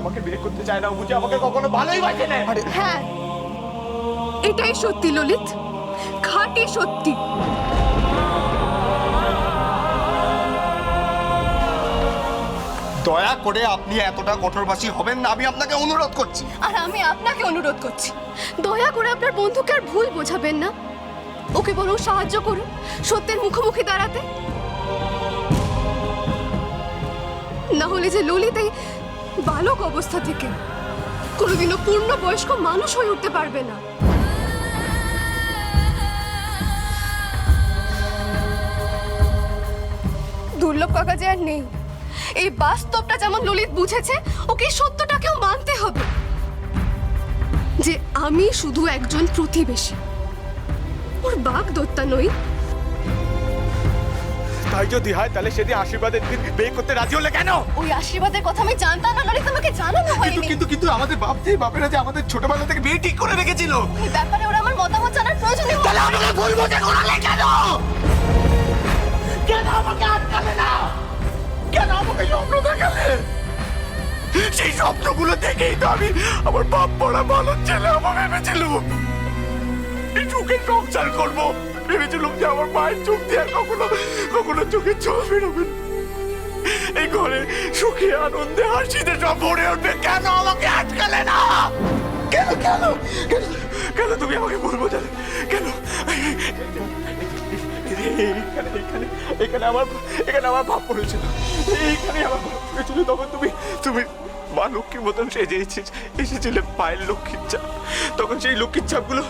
আমাকে বিয়ে করতে চায় না বুঝি আমাকে কখনো ভালোই বাসে না হ্যাঁ এটাই সত্যি ললিত। খাঁটি সত্যি। দয়া করে আপনি এতটা কঠোরবাসী হবেন না আমি আপনাকে অনুরোধ করছি। আর আমি আপনাকে অনুরোধ করছি। দয়া করে আপনার বন্ধুকে আর ভুল বোঝাবেন না। ওকে বরং সাহায্য করুন সত্যের মুখোমুখি দাঁড়াতে। না হলে যে ললিত এই বালক অবস্থা থেকে। কোনোদিনও পূর্ণ বয়স্ক মানুষ হয়ে উঠতে পারবে না। দুর্লভ কাকা যে আর নেই। এই বাস্তবটা যেমন ললিত বুঝেছে, ওকে সত্যটাকেও মানতে হবে। যে আমি শুধু একজন প্রতিবেশী। ওর বাঘ দত্তা নই তাই যদি হয় তাহলে সেদিন আশীর্বাদের দিন বিয়ে করতে রাজি হলে কেন? ওই আশীর্বাদের কথা আমি জানতাম না ললিত আমাকে জানানো কিন্তু হয়নি। কিন্তু কিন্তু আমাদের বাপজি বাপেরা যে আমাদের ছোটবেলা থেকে বিয়ে ঠিক করে রেখেছিল। এই ব্যাপারে ওরা আমার মতামত জানার প্রয়োজনই হয় তাহলে আমাকে ভুল বোঝে করালে কেন? কেন আমাকে আটকালে না? কেন আমাকে স্বপ্ন দেখালে? সেই স্বপ্নগুলো দেখেই তো আমি আমার বাপ পড়া ভালো ছেলে আমার ভেবেছিলাম। এই চোখের সংসার করব। ভেবেছিলাম যে আমার মায়ের চোখ দিয়ে কখনো কখনো চোখে চোখ বেরোবে এই ঘরে সুখে, আনন্দে, হাসিতে সব ভরে উঠবে, কেন আমাকে আটকালে না? কেন কেন কেন তুমি আমাকে ভুল বোঝালে কেন? এখানে এখানে এখানে আমার এখানে আমার ভাব পড়েছিল। এইখানে আমার ভাব পড়েছিল, তখন তুমি তুমি মা লক্ষ্মীর মতন সেজে এসে- এসেছিলে পায়ের লক্ষ্মীর চাপ তখন সেই লক্ষ্মীর চাপগুলো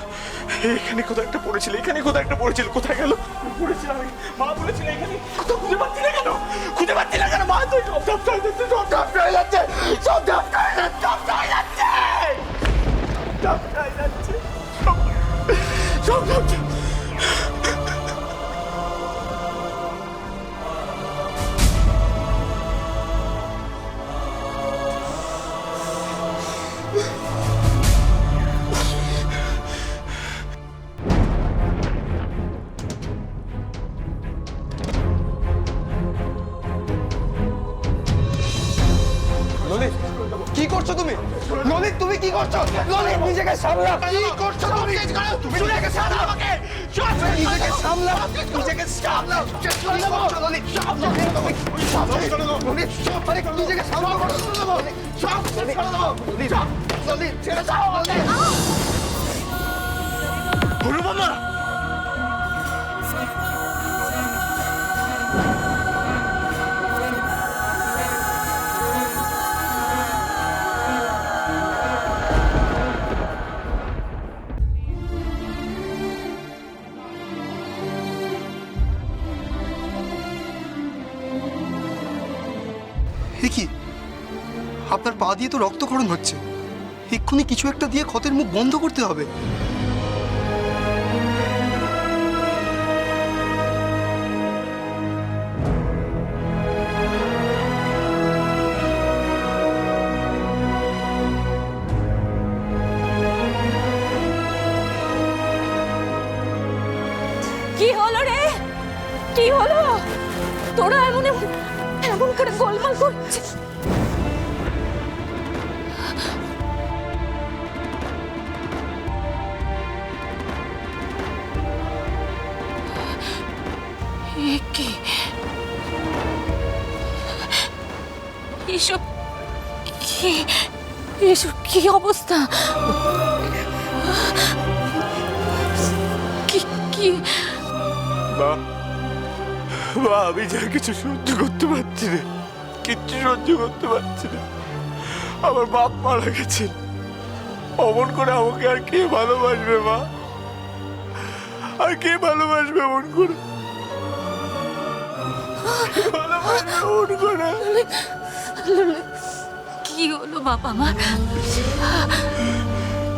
এখানে কোথাও একটা পড়েছিল, এখানে কোথাও একটা পড়েছিল, কোথায় গেল? পড়েছিল আমি মা বলেছিল এখানে, কোথাও খুঁজে পাচ্ছি না কেন? খুঁজে পাচ্ছি না কেন? মা, তো সব ধাপ হয়ে যাচ্ছে, সব ধাপ হয়ে যাচ্ছে, সব ধাপ হয়ে যাচ্ছে, সব হয়ে যাচ্ছে। সব হয়ে যাচ্ছে। সব সব করছ তুমি? ললিত তুমি কি করছ? ললিত নিজেকে সামলা। কি করছ তুমি? তুমি নিজেকে সামলা। আমাকে। নিজেকে সামলা। নিজেকে সামলা। ললিত সামলা। ললিত নিজেকে সামলা। সব ললিত ললিত ছেড়ে দাও। ললিত। হলু মামা এ কি? আপনার পা দিয়ে তো রক্তক্ষরণ হচ্ছে। এক্ষুনি কিছু একটা দিয়ে ক্ষতের মুখ বন্ধ করতে হবে। কি হলো রে? কি হলো? তোরা এমন এমন করে গোলমাল করছিস এ কি? এসব কি? এসব কি অবস্থা? কি কি? মা আমি যা কিছু সহ্য করতে পারছি না, কিচ্ছু সহ্য করতে পারছি না। আমার বাপ মারা গেছেন। অমন করে আমাকে আর কে ভালোবাসবে, মা? আর কে ভালোবাসবে অমন করে? কে হলো বাবা আমার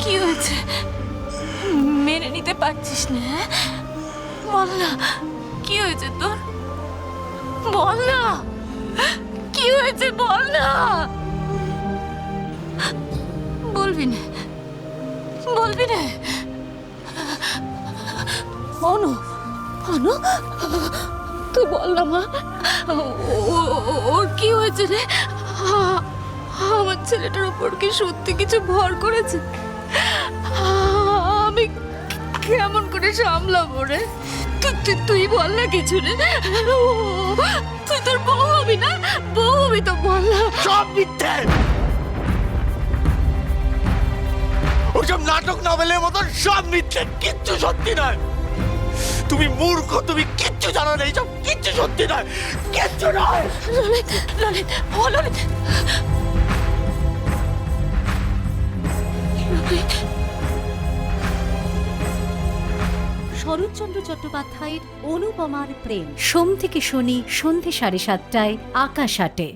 কি হয়েছে? মেনে নিতে পারছিস না হ্যাঁ? বল না, কি হয়েছে তোর? বল না কি হয়েছে বল না বলবি না। বলবি না। অনু অনু তুই বল না মা। ওর কি হয়েছে রে? আমার ছেলেটার উপর কি সত্যি কিছু ভর করেছে? আমি কেমন করে সামলাবো রে? তুই বল না কিছু রে তুই তোর বউ হবি না? বউ হবি তো বল না। সব মিথ্যে। ওসব নাটক নভেলের মতন সব মিথ্যে কিচ্ছু সত্যি নয়। তুমি মূর্খ তুমি কিচ্ছু জানো না এইসব কিচ্ছু সত্যি নয় কিচ্ছু নয়। ললিত ললিত ও ললিত। ললিত শরৎচন্দ্র চট্টোপাধ্যায়ের অনুপমার প্রেম। সোম থেকে শনি সন্ধে সাড়ে সাতটায় আকাশ আটে।